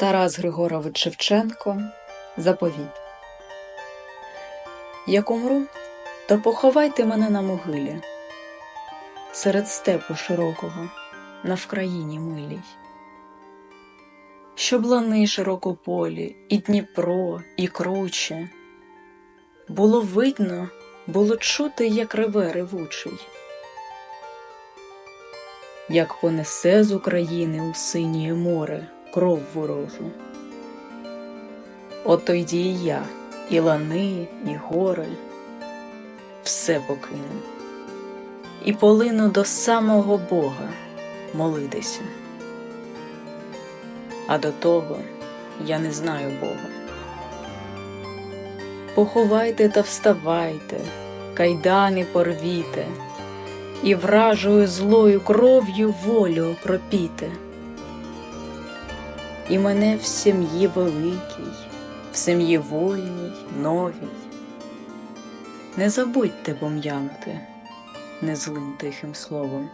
Тарас Григорович Шевченко Заповіт. Як умру, то поховайте мене на могилі, серед степу широкого, на Вкраїні милій. Щоб лани широкополі, і Дніпро, і круче, було видно, було чути, як реве ревучий, як понесе з України у синє море кров ворожу. Ото йді і я, і лани, і гори, все покину, і полину до самого Бога молитися. А до того я не знаю Бога. Поховайте та вставайте, кайдани порвіте, і вражою злою кров'ю волю окропіте. І мене в сім'ї великій, в сім'ї вольній, новій. Не забудьте пом'янути незлим тихим словом.